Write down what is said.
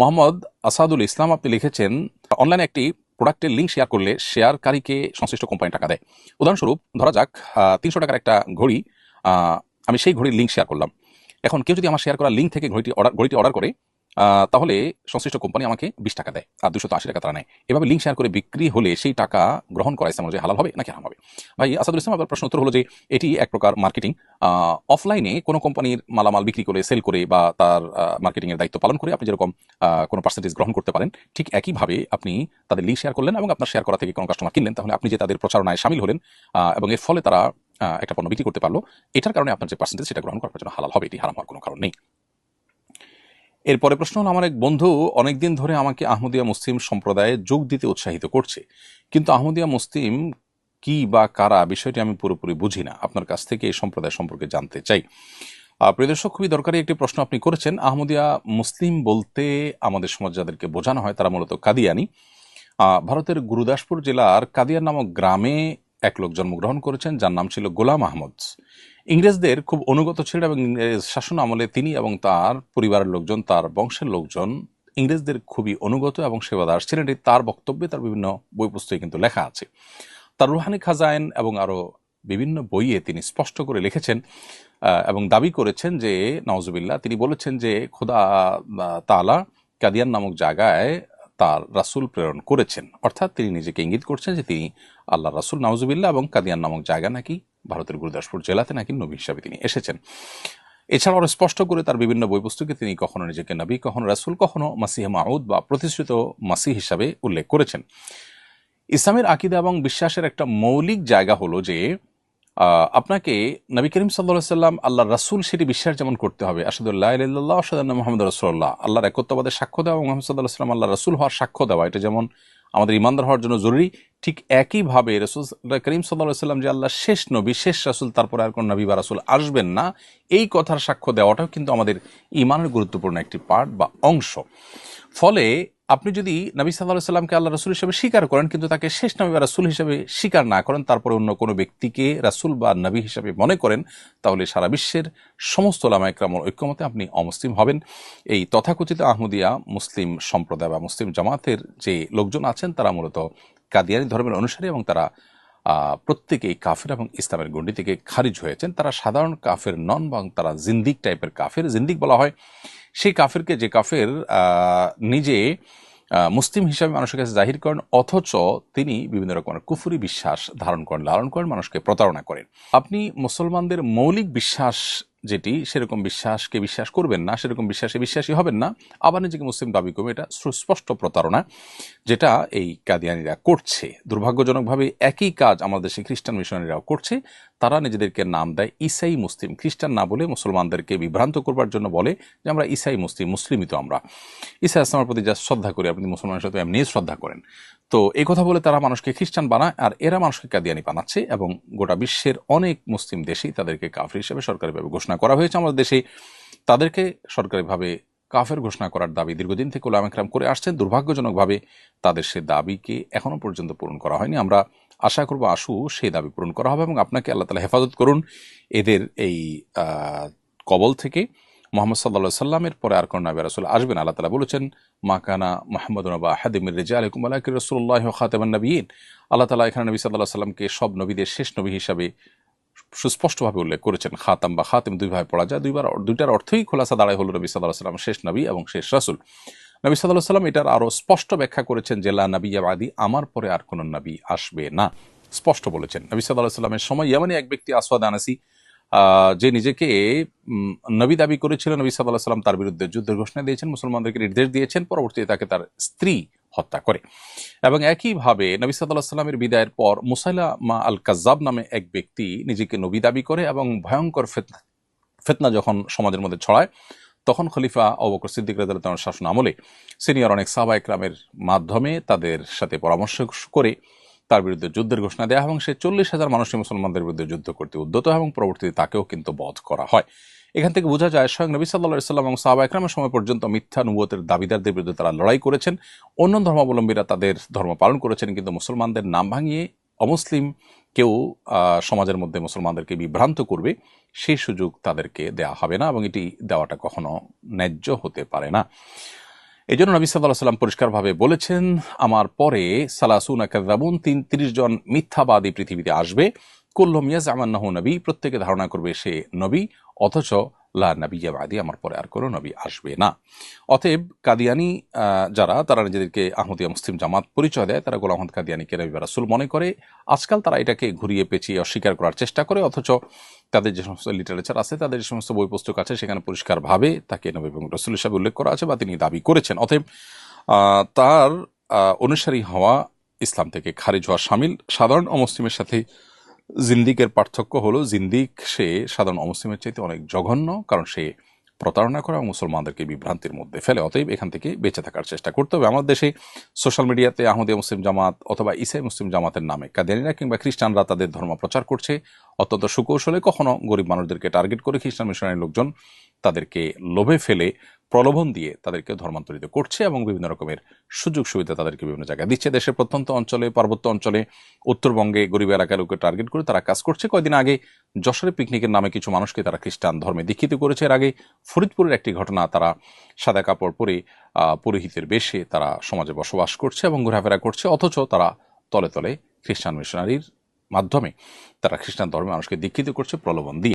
মোহাম্মদ আসাদুল ইসলাম, আপনি লিখেছেন অনলাইনে একটি প্রোডাক্টের লিঙ্ক শেয়ার করলে শেয়ারকারীকে সংশ্লিষ্ট কোম্পানি টাকা দেয়। উদাহরণস্বরূপ, ধরা যাক তিনশো টাকার একটা ঘড়ি আমি সেই ঘড়ির লিঙ্ক শেয়ার করলাম। এখন কেউ যদি আমার শেয়ার করা লিঙ্ক থেকে ঘড়িটি অর্ডার ঘড়িটি অর্ডার করে তাহলে সংশ্লিষ্ট কোম্পানি আমাকে বিশ টাকা দেয় আর দুশো আশি টাকা তারা নেয়। এভাবে লিঙ্ক শেয়ার করে বিক্রি হলে সেই টাকা গ্রহণ করা ইসলাম হালাল হবে নাকি হারাম হবে? ভাই, আসাদুল ইসলাম, আপনার প্রশ্ন উত্তর হলো যে এটি এক প্রকার মার্কেটিং অফলাইনে কোনো কোম্পানির মালামাল বিক্রি করে সেল করে বা তার মার্কেটিংয়ের দায়িত্ব পালন করে আপনি যেরকম কোনো পার্সেন্টেজ গ্রহণ করতে পারেন, ঠিক একইভাবে আপনি তাদের লিঙ্ক শেয়ার করলেন এবং আপনার শেয়ার করা থেকে কোনো কাস্টমার কিনলেন, তাহলে আপনি যে তাদের প্রচারণায় সামিল হলেন এবং এর ফলে তারা একটা পণ্য বিক্রি করতে পারল, এটার কারণে আপনার যে পার্সেন্টেজ সেটা গ্রহণ করার জন্য হালাল হবে, এটি হারাম হওয়ার কোনো কারণ নেই। এরপরে প্রশ্ন হলো আমার এক বন্ধু অনেকদিন ধরে আমাকে আহমদিয়া মুসলিম সম্প্রদায়ে যোগ দিতে উৎসাহিত করছে। কিন্তু আহমদিয়া মুসলিম কি বা কারা বিষয়টি আমি পুরোপুরি বুঝি না। আপনার কাছ থেকে এই সম্প্রদায় সম্পর্কে জানতে চাই। আহ, প্রিয় দর্শক খুবই দরকারি একটি প্রশ্ন আপনি করেছেন। আহমদিয়া মুসলিম বলতে আমাদের সমাজ যাদেরকে বোঝানো হয় তারা মূলত কাদিয়ানি। ভারতের গুরুদাসপুর জেলার কাদিয়ার নামক গ্রামে এক লোক জন্মগ্রহণ করেছেন যার নাম ছিল গোলাম আহমদ। ইংরেজদের খুব অনুগত ছিলেন এবং শাসন আমলে তিনি এবং তার পরিবারের লোকজন, তার বংশের লোকজন ইংরেজদের খুবই অনুগত এবং সেবাদার ছিলেন। এটি তার বক্তব্যে তার বিভিন্ন বই পুস্তকে কিন্তু লেখা আছে। তার রুহানি খাজাইন এবং আরও বিভিন্ন বইয়ে তিনি স্পষ্ট করে লিখেছেন এবং দাবি করেছেন যে নওয়াজুবিল্লাহ তিনি বলেছেন যে, খোদা তালা কাদিয়ান নামক জায়গায় তার রাসূল প্রেরণ করেছেন। অর্থাৎ তিনি নিজেকে ইঙ্গিত করছেন যে তিনি আল্লাহ রাসূল নওয়াজুবিল্লাহ এবং কাদিয়ান নামক জায়গা নাকি ভারতের গুরুদাসপুর জেলাতে নাকি নবী হিসাবে তিনি এসেছেন। এছাড়াও স্পষ্ট করে তার বিভিন্ন বই পুস্তকে তিনি কখনো নিজেকে নবী, কখনো রাসূল, কখনো মাসিহ মাউদ বা প্রতিষ্ঠিত মাসি হিসাবে উল্লেখ করেছেন। ইসলামের আকিদা এবং বিশ্বাসের একটা মৌলিক জায়গা হলো যে আপনাকে নবী করিম সাল্লাহ সাল্লাম আল্লাহ রাসূল সেটি বিশ্বাস যেমন করতে হবে আসাদুল্লাহ ইল্লাহ আসাদুল্লাহ মোহাম্মদ রসুল্লাহ আল্লাহর একত্ববাদের সাক্ষ্য দেওয়া এবং মোহাম্মদ সাল্লাহ সাল্লাম আল্লাহ রাসূল হওয়ার সাক্ষ্য দেওয়া, এটা যেমন আমাদের ইমানদার হওয়ার জন্য জরুরি ঠিক একইভাবে রসুল করিম সাল্লাহ সাল্লাম যে আল্লাহ শেষ নবী, শেষ রাসুল, তারপরে আর কোন নবী বা রাসূল আসবেন না, এই কথার সাক্ষ্য দেওয়াটাও কিন্তু আমাদের ইমানের গুরুত্বপূর্ণ একটি পার্ট বা অংশ। ফলে আপনি যদি নবী সাল্লাহ সাল্লামকে আল্লাহ রসুল হিসেবে স্বীকার করেন, কিন্তু তাকে শেষ নবী বা রাসুল হিসেবে স্বীকার না করেন, তারপরে অন্য কোনো ব্যক্তিকে রাসুল বা নবী হিসেবে মনে করেন, তাহলে সারা বিশ্বের সমস্ত লামা একরামর ঐক্যমতে আপনি অমুসলিম হবেন। এই তথাকথিত আহমদিয়া মুসলিম সম্প্রদায় বা মুসলিম জামাতের যে লোকজন আছেন, তারা মূলত কাদিয়ানি ধর্মের অনুসারী এবং তারা প্রত্যেকেই কাফের এবং ইসলামের গণ্ডি থেকে খারিজ হয়েছেন। তারা সাধারণ কাফের নন এবং তারা জিন্দিক টাইপের কাফের। জিন্দিক বলা হয় সেই কাফেরকে যে কাফের নিজে মুসলিম হিসাবে মানুষের কাছে জাহির করেন, অথচ তিনি বিভিন্ন রকমের কুফুরি বিশ্বাস ধারণ করেন, লালন করেন, মানুষকে প্রতারণা করেন। আপনি মুসলমানদের মৌলিক বিশ্বাস যেটি সেরকম বিশ্বাসকে বিশ্বাস করবেন না, সেরকম বিশ্বাসে বিশ্বাসী হবেন না। আবার নিজেকে মুসলিম দাবি করবে, এটা সুস্পষ্ট প্রতারণা যেটা এই কাদিয়ানিরা করছে। দুর্ভাগ্যজনকভাবে একই কাজ আমাদের দেশে খ্রিস্টান মিশনারিরাও করছে। তারা নিজেদেরকে নাম দেয় ইসাই মুসলিম। খ্রিস্টান না বলে মুসলমানদেরকে বিভ্রান্ত করবার জন্য বলে যে আমরা ইসাই মুসলিম, মুসলিমই তো আমরা। ইসা ইসলামের প্রতি যা শ্রদ্ধা করি, আপনি মুসলমানের সাথে এমনি শ্রদ্ধা করেন। তো এই কথা বলে তারা মানুষকে খ্রিস্টান বানায় আর এরা মানুষকে কাদিয়ানি বানাচ্ছে এবং গোটা বিশ্বের অনেক মুসলিম দেশেই তাদেরকে কাফির হিসেবে সরকারিভাবে ঘোষণা করা হয়েছে। আমাদের দেশে তাদেরকে সরকারিভাবে কাফের ঘোষণা করার দাবি দীর্ঘদিন থেকে ওলাম একরাম করে আসছেন। দুর্ভাগ্যজনকভাবে তাদের সে দাবিকে এখনও পর্যন্ত পূরণ করা হয়নি। আমরা আশা করব আশু সেই দাবি পূরণ করা হবে এবং আপনাকে আল্লাহ তালা হেফাজত করুন এদের এই কবল থেকে। মোহাম্মদ সাল্লা সাল্লামের পরে আর কোন রাসুল আসবেন আল্লাহ তালা বলেছেন মাকানা মাহমুদ নবা হাদিমির রেজা আলকুম আল্লাহ রসুল্লাহ খাতেমান নবীন আল্লাহ তালা এখানে নবী সাল্লাহ সাল্লামকে সব নবীদের শেষ নবী হিসাবে সুস্পষ্টভাবে উল্লেখ করেছেন। খাতাম বা খাতেম দুই ভাবে পড়া যায়। দুইবার, দুইটার অর্থই খোলাসা দাঁড়ায় হলো নবী সাল্লাহ সাল্লাম শেষ নবী এবং শেষ রাসুল। নবী সাল্লাহ সাল্লাম এটার আরও স্পষ্ট ব্যাখ্যা করেছেন যে, লা নবী আমার পরে আর কোন নবী আসবে না। স্পষ্ট বলেছেন। নবী সাল্লাহ সাল্লামের সময় ইয়ামানি এক ব্যক্তি, আসওয়াদ আনাসি যে নিজেকে নবী দাবি করেছিল, নবী সাল্লাহ সাল্লাম তার বিরুদ্ধে যুদ্ধের ঘোষণা দিয়েছেন, মুসলমানদেরকে নির্দেশ দিয়েছেন, পরবর্তীতে তাকে তার স্ত্রী হত্যা করে। এবং একইভাবে নবী সাল্লাহ সাল্লামের বিদায়ের পর মুসাইলা মা আল কাজাব নামে এক ব্যক্তি নিজেকে নবী দাবি করে এবং ভয়ঙ্কর ফেতনা ফেতনা যখন সমাজের মধ্যে ছড়ায় তখন খলিফা অবকর সিদ্দিক রাজার শাসন আমলে সিনিয়র অনেক সাহবা একরামের মাধ্যমে তাদের সাথে পরামর্শ করে তার বিরুদ্ধে যুদ্ধের ঘোষণা দেওয়া এবং সে চল্লিশ হাজার মানুষই মুসলমানদের বিরুদ্ধে যুদ্ধ করতে উদ্যত এবং পরবর্তীতে তাকেও কিন্তু বধ করা হয়। এখান থেকে বোঝা যায়, স্বয়ং নবী সাল্লাহ সাল্লাম এবং সাহাবা একরামের সময় পর্যন্ত মিথ্যা নুবতের দাবিদারদের বিরুদ্ধে তারা লড়াই করেছেন। অন্য ধর্মাবলম্বীরা তাদের ধর্ম পালন করেছেন, কিন্তু মুসলমানদের নাম ভাঙিয়ে অমুসলিম কেউ সমাজের মধ্যে মুসলমানদেরকে বিভ্রান্ত করবে, সেই সুযোগ তাদেরকে দেওয়া হবে না এবং এটি দেওয়াটা কখনো ন্যায্য হতে পারে না। এই জন্য নবী সাল্লাহ সাল্লাম পরিষ্কারভাবে বলেছেন, আমার পরে সালাসুন কাজাবুন তিন তিরিশ জন মিথ্যাবাদী পৃথিবীতে আসবে। কুল্লম ইয়াজ আমান্নাহু নবী, প্রত্যেকে ধারণা করবে সে নবী, অথচ লা নবী বাদি, আমার পরে আর কোনো নবী আসবে না। অতএব কাদিয়ানি যারা, তারা নিজেদেরকে আহমদিয়া মুসলিম জামাত পরিচয় দেয়, তারা গোলাম আহমদ কাদিয়ানিকে নবী বা রাসূল মনে করে। আজকাল তারা এটাকে ঘুরিয়ে পেঁচিয়ে অস্বীকার করার চেষ্টা করে, অথচ তাদের যে সমস্ত লিটারেচার আছে, তাদের যে সমস্ত বই পুস্তক আছে, সেখানে পরিষ্কারভাবে তাকে নবী এবং রসুল হিসাবে উল্লেখ করা আছে বা তিনি দাবি করেছেন। অতএব তার অনুসারী হওয়া ইসলাম থেকে খারিজ হওয়া সামিল। সাধারণ অমুসলিমের সাথে জিন্দিকের পার্থক্য হলো জিন্দিক, সে সাধারণ অমুসলিমের চাইতে অনেক জঘন্য, কারণ সে প্রতারণা করে মুসলমানদেরকে বিভ্রান্তির মধ্যে ফেলে। অতএব এখান থেকে বেঁচে থাকার চেষ্টা করতে হবে। আমাদের দেশে সোশ্যাল মিডিয়াতে আহমদিয়া মুসলিম জামাত অথবা ইসাই মুসলিম জামাতের নামে কাদিয়ানিরা কিংবা খ্রিস্টানরা তাদের ধর্ম প্রচার করছে। অত্যন্ত সুকৌশলে কখনো গরিব মানুষদেরকে টার্গেট করে খ্রিস্টান মিশনারি লোকজন তাদেরকে লোভে ফেলে প্রলোভন দিয়ে তাদেরকে ধর্মান্তরিত করছে এবং বিভিন্ন রকমের সুযোগ সুবিধা তাদেরকে বিভিন্ন জায়গায় দিচ্ছে। দেশের প্রত্যন্ত অঞ্চলে, পার্বত্য অঞ্চলে, উত্তরবঙ্গে গরিব এলাকার লোককে টার্গেট করে তারা কাজ করছে। কয়দিন আগে যশোরে পিকনিকের নামে কিছু মানুষকে তারা খ্রিস্টান ধর্মে দীক্ষিত করেছে। এর আগে ফরিদপুরের একটি ঘটনা তারা সাদা কাপড় পরে পুরোহিতের বেশে তারা সমাজে বসবাস করছে এবং ঘোরাফেরা করছে। অথচ তারা তলে তলে খ্রিস্টান মিশনারির মাধ্যমে তারা খ্রিস্টান ধর্মে মানুষকে দীক্ষিত করছে প্রলোভন দিয়ে।